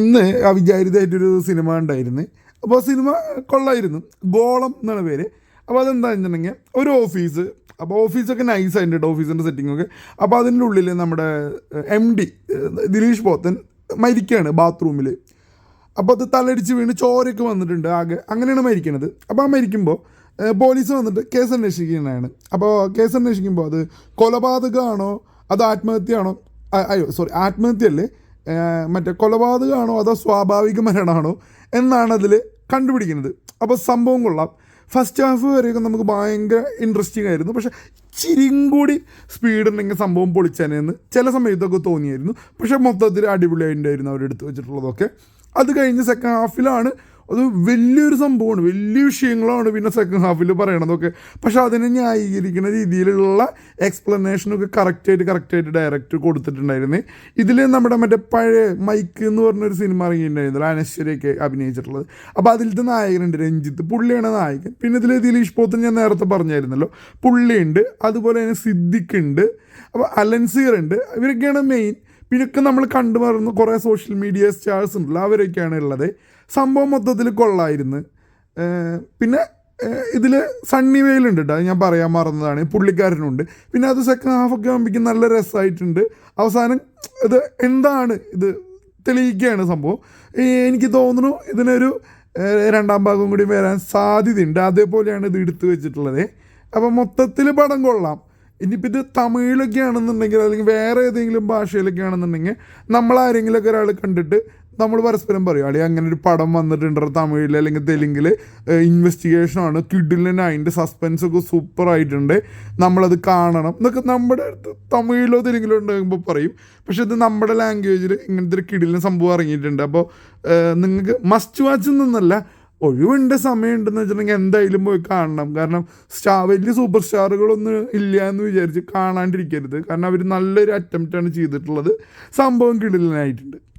ഇന്ന് അവിചാരിതമായിട്ടൊരു സിനിമ ഉണ്ടായിരുന്നു അപ്പോൾ സിനിമ കൊള്ളായിരുന്നു. ഗോളം എന്നാണ് പേര്. അപ്പോൾ അതെന്താ വെച്ചിട്ടുണ്ടെങ്കിൽ ഒരു ഓഫീസ്. അപ്പോൾ ഓഫീസൊക്കെ നൈസ് ആയിട്ടുണ്ട് ഓഫീസിന്റെ സെറ്റിങ്ങൊക്കെ അപ്പോൾ അതിന്റെ ഉള്ളിൽ നമ്മുടെ എം ഡി ദിലീഷ് പോത്തൻ മരിക്കുകയാണ് ബാത്റൂമിൽ അപ്പോൾ അത് തലടിച്ച് വീണ് ചോരയൊക്കെ വന്നിട്ടുണ്ട് ആകെ. അങ്ങനെയാണ് മരിക്കണത്. അപ്പോൾ ആ മരിക്കുമ്പോൾ പോലീസ് വന്നിട്ട് കേസ് അന്വേഷിക്കുന്നതാണ് അപ്പോൾ കേസ് അന്വേഷിക്കുമ്പോൾ അത് കൊലപാതകമാണോ അത് ആത്മഹത്യയാണോ? അയ്യോ സോറി ആത്മഹത്യയല്ലേ? മറ്റേ കൊലപാതകമാണോ അതോ സ്വാഭാവിക മരണമാണോ എന്നാണ് അതിൽ കണ്ടുപിടിക്കുന്നത്. അപ്പോൾ സംഭവം കൊള്ളാം. ഫസ്റ്റ് ഹാഫ് വരെയൊക്കെ നമുക്ക് ഭയങ്കര ഇൻട്രസ്റ്റിംഗ് ആയിരുന്നു. പക്ഷെ ഇച്ചിരിയും കൂടി സ്പീഡ് ഉണ്ടെങ്കിൽ സംഭവം പൊളിച്ചേനെന്ന് ചില സമയത്തൊക്കെ തോന്നിയായിരുന്നു. പക്ഷേ മൊത്തത്തിൽ അടിപൊളിയായിട്ടുണ്ടായിരുന്നു അവരെടുത്ത് വെച്ചിട്ടുള്ളതൊക്കെ. അത് കഴിഞ്ഞ് സെക്കൻഡ് ഹാഫിലാണ് അത് വലിയൊരു സംഭവമാണ്. വലിയ വിഷയങ്ങളാണ് പിന്നെ സെക്കൻഡ് ഹാഫിൽ പറയണതൊക്കെ. പക്ഷെ അതിനെ ന്യായീകരിക്കുന്ന രീതിയിലുള്ള എക്സ്പ്ലനേഷനൊക്കെ കറക്റ്റായിട്ട് കറക്റ്റായിട്ട് ഡയറക്റ്റ് കൊടുത്തിട്ടുണ്ടായിരുന്നു. ഇതിൽ നമ്മുടെ മറ്റേ പഴയ മൈക്ക് എന്ന് പറഞ്ഞൊരു സിനിമ ഇറങ്ങിയിട്ടുണ്ടായിരുന്നല്ലോ അനശ്വരയൊക്കെ അഭിനയിച്ചിട്ടുള്ളത്. അപ്പോൾ അതിലത്തെ നായകനുണ്ട് രഞ്ജിത്ത്. പുള്ളിയാണ് നായകൻ. പിന്നെ ഇതിൽ ദിലീഷ് പോത്തൻ ഞാൻ നേരത്തെ പറഞ്ഞായിരുന്നല്ലോ. പുള്ളിയുണ്ട്. അതുപോലെ തന്നെ സിദ്ദിഖ് ഉണ്ട് അപ്പോൾ അലൻസീർ ഉണ്ട്. ഇവരൊക്കെയാണ് മെയിൻ പിന്നൊക്കെ നമ്മൾ കണ്ടു മറന്ന്. കുറേ സോഷ്യൽ മീഡിയ സ്റ്റാർസ് ഉണ്ടല്ലോ അവരൊക്കെയാണ് ഉള്ളത്. സംഭവം മൊത്തത്തിൽ കൊള്ളായിരുന്നു. പിന്നെ ഇതിൽ സണ്ണി വെയിലുണ്ട് കേട്ടോ ഞാൻ പറയാൻ മറന്നതാണ്. പുള്ളിക്കാരനുണ്ട്. പിന്നെ അത് സെക്കൻഡ് ഹാഫൊക്കെ ആകുമ്പോഴേക്കും നല്ല രസമായിട്ടുണ്ട് അവസാനം ഇത് എന്താണ് ഇത് തെളിയിക്കുകയാണ് സംഭവം. എനിക്ക് തോന്നുന്നു ഇതിനൊരു രണ്ടാം ഭാഗം കൂടി വരാൻ സാധ്യതയുണ്ട്. അതേപോലെയാണ് ഇത് എടുത്തു വെച്ചിട്ടുള്ളത്. അപ്പം മൊത്തത്തിൽ പടം കൊള്ളാം. ഇനിയിപ്പോൾ ഇത് തമിഴിലൊക്കെ ആണെന്നുണ്ടെങ്കിൽ അല്ലെങ്കിൽ വേറെ ഏതെങ്കിലും ഭാഷയിലൊക്കെ ആണെന്നുണ്ടെങ്കിൽ നമ്മൾ ആരെങ്കിലുമൊക്കെ ഒരാൾ കണ്ടിട്ട് നമ്മൾ പരസ്പരം പറയും അളി അങ്ങനെ ഒരു പടം വന്നിട്ടുണ്ട് തമിഴിൽ അല്ലെങ്കിൽ തെലുങ്കിൽ ഇൻവെസ്റ്റിഗേഷനാണ് കിഡിലിന് അതിന്റെ സസ്പെൻസ് ഒക്കെ സൂപ്പർ ആയിട്ടുണ്ട്. നമ്മളത് കാണണം. എന്നൊക്കെ നമ്മുടെ അടുത്ത് തമിഴിലോ തെലുങ്കിലോ ഉണ്ടാകുമ്പോൾ പറയും. പക്ഷെ ഇത് നമ്മുടെ ലാംഗ്വേജിൽ ഇങ്ങനത്തെ ഒരു കിഡിലിന് സംഭവം ഇറങ്ങിയിട്ടുണ്ട്. അപ്പോൾ നിങ്ങൾക്ക് മസ്റ്റ് വാച്ച് എന്നല്ല ഒഴിവുണ്ട് സമയമുണ്ടെന്ന് വെച്ചിട്ടുണ്ടെങ്കിൽ എന്തായാലും പോയി കാണണം. കാരണം സ്റ്റാ വലിയ സൂപ്പർ സ്റ്റാറുകളൊന്നും ഇല്ല എന്ന് വിചാരിച്ച് കാണാണ്ടിരിക്കരുത്. കാരണം അവർ നല്ലൊരു അറ്റംപ്റ്റാണ് ചെയ്തിട്ടുള്ളത്. സംഭവം കിടിലനായിട്ടുണ്ട്.